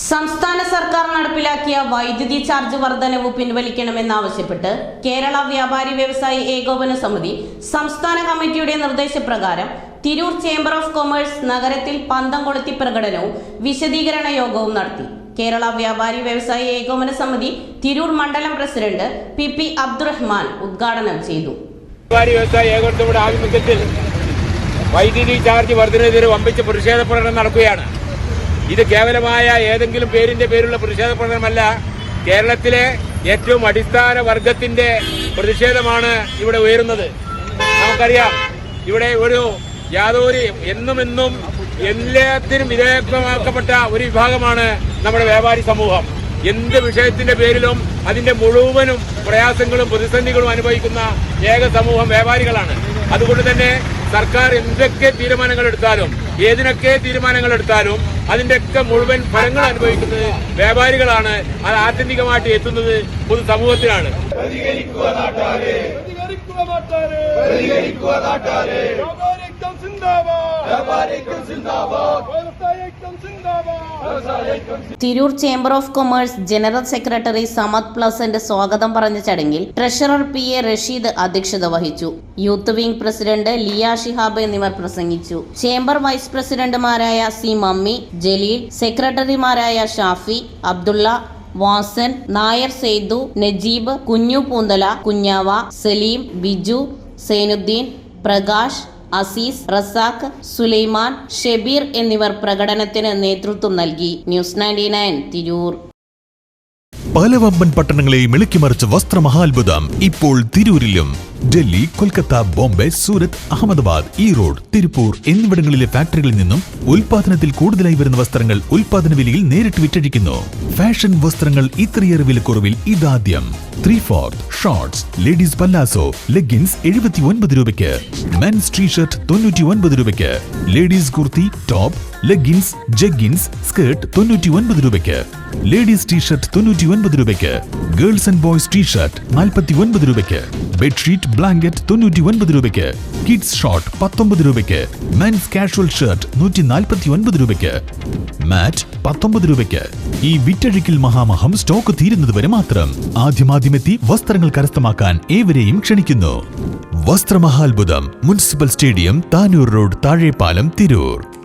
സംസ്ഥാന സർക്കാർ നടപ്പിലാക്കിയ വൈദ്യുതി ചാർജ് വർധനവ് പിൻവലിക്കണമെന്നാവശ്യപ്പെട്ട് കേരള വ്യാപാരി വ്യവസായി ഏകോപന സമിതി സംസ്ഥാന കമ്മിറ്റിയുടെ നിർദ്ദേശപ്രകാരം തിരൂർ ചേംബർ ഓഫ് കൊമേഴ്സ് നഗരത്തിൽ പന്തം കൊളുത്തി പ്രകടനവും വിശദീകരണ യോഗവും നടത്തി. കേരള വ്യാപാരി വ്യവസായി ഏകോപന സമിതി തിരൂർ മണ്ഡലം പ്രസിഡന്റ് പി പി അബ്ദുറഹ്മാൻ ഉദ്ഘാടനം ചെയ്തു. വ്യാപാരി വൈദ്യുതി ചാർജ് വർധനവിനെതിരെ വമ്പിച്ച പ്രതിഷേധ പ്രകടനം നടക്കുകയാണ്. ഇത് കേവലമായ ഏതെങ്കിലും പേരിന്റെ പേരുള്ള പ്രതിഷേധ പ്രകടനമല്ല കേരളത്തിലെ ഏറ്റവും അടിസ്ഥാന വർഗത്തിന്റെ പ്രതിഷേധമാണ് ഇവിടെ ഉയരുന്നത്. നമുക്കറിയാം ഇവിടെ ഒരു യാതൊരു എന്നും എന്നും എല്ലാത്തിനും വിധേയമാക്കപ്പെട്ട ഒരു വിഭാഗമാണ് നമ്മുടെ വ്യാപാരി സമൂഹം. എന്ത് വിഷയത്തിന്റെ പേരിലും അതിന്റെ മുഴുവനും പ്രയാസങ്ങളും പ്രതിസന്ധികളും അനുഭവിക്കുന്ന ഏക സമൂഹം വ്യാപാരികളാണ്. അതുകൊണ്ട് തന്നെ സർക്കാർ എന്തൊക്കെ തീരുമാനങ്ങൾ എടുത്താലും ഏതിനൊക്കെ തീരുമാനങ്ങൾ എടുത്താലും അതിന്റെയൊക്കെ മുഴുവൻ ഫലങ്ങൾ അനുഭവിക്കുന്നത് വ്യാപാരികളാണ്. അത് ആത്യന്തികമായിട്ട് എത്തുന്നത് പൊതു സമൂഹത്തിലാണ് നാട്ടാരെ. പ്രതികരിക്കുക നാട്ടാരെ. വ്യാപാരിക്കം സിന്ദാബാദ്. Tirur chamber of commerce general secretary Samad പ്ലസന്റെ സ്വാഗതം പറഞ്ഞ ചടങ്ങിൽ ട്രഷറർ പി എ റഷീദ് അധ്യക്ഷത വഹിച്ചു. Youth wing president Liya Shihab എന്നിവർ പ്രസംഗിച്ചു. ചേംബർ വൈസ് പ്രസിഡന്റുമാരായ സി മമ്മി ജലീൽ സെക്രട്ടറിമാരായ ഷാഫി അബ്ദുള്ള വാസൻ നായർ സെയ്തു നജീബ് കുഞ്ഞു പൂന്തല കുഞ്ഞാവ സലീം ബിജു സൈനുദ്ദീൻ പ്രകാശ് അസീസ് റസാഖ് സുലൈമാൻ ഷെബീർ എന്നിവർ പ്രകടനത്തിന് നേതൃത്വം നൽകി. News ninety nine Tirur. പല വമ്പൻ പട്ടണങ്ങളെയും ഇളക്കിമറിച്ച വസ്ത്രമഹാത്ഭുതം ഇപ്പോൾ തിരൂരിലും. ഡൽഹി കൊൽക്കത്ത ബോംബെ സൂരത് അഹമ്മദാബാദ് ഈറോഡ് തിരുപ്പൂർ എന്നിവിടങ്ങളിലെ ഫാക്ടറികളിൽ നിന്നും ഉൽപാദനത്തിൽ കൂടുതലായി വരുന്ന വസ്ത്രങ്ങൾ ഉൽപാദന വിലയിൽ നേരിട്ട് വിറ്റഴിക്കുന്നു. ഫാഷൻ വസ്ത്രങ്ങൾ ഇത്രയേറെ വിലക്കുറവിൽ ഇതാദ്യം. Three fourth shorts ladies palazzo leggings എഴുപത്തി ഒൻപത് രൂപയ്ക്ക്. മെൻസ് ടീഷർട്ട് തൊണ്ണൂറ്റി ഒൻപത് രൂപയ്ക്ക്. Ladies kurti top leggings jeggings skirt തൊണ്ണൂറ്റി ഒൻപത് രൂപയ്ക്ക്. ലേഡീസ് ടീഷർട്ട് തൊണ്ണൂറ്റി ഒൻപത് രൂപയ്ക്ക്. ഗേൾസ് ആൻഡ് ബോയ്സ് ടീഷർട്ട് നാൽപ്പത്തി ഒൻപത് രൂപയ്ക്ക്. ബെഡ്ഷീറ്റ് ബ്ലാങ്കറ്റ് തൊണ്ണൂറ്റി ഒൻപത് രൂപയ്ക്ക്. കിഡ്സ് ഷോർട്ട് പത്തൊമ്പത് രൂപയ്ക്ക്. മെൻസ് കാഷ്വൽ ഷർട്ട് നൂറ്റി നാൽപ്പത്തി ഒൻപത് രൂപയ്ക്ക്. മാറ്റ് പത്തൊമ്പത് രൂപയ്ക്ക്. ഈ വിറ്റഴിക്കൽ മഹാമഹം സ്റ്റോക്ക് തീരുന്നത് വരെ മാത്രം. ആദ്യമാദ്യമെത്തി വസ്ത്രങ്ങൾ കരസ്ഥമാക്കാൻ ഏവരെയും ക്ഷണിക്കുന്നു. വസ്ത്രമഹാത്ഭുതം municipal stadium Tanur road Thazhepalam Tirur.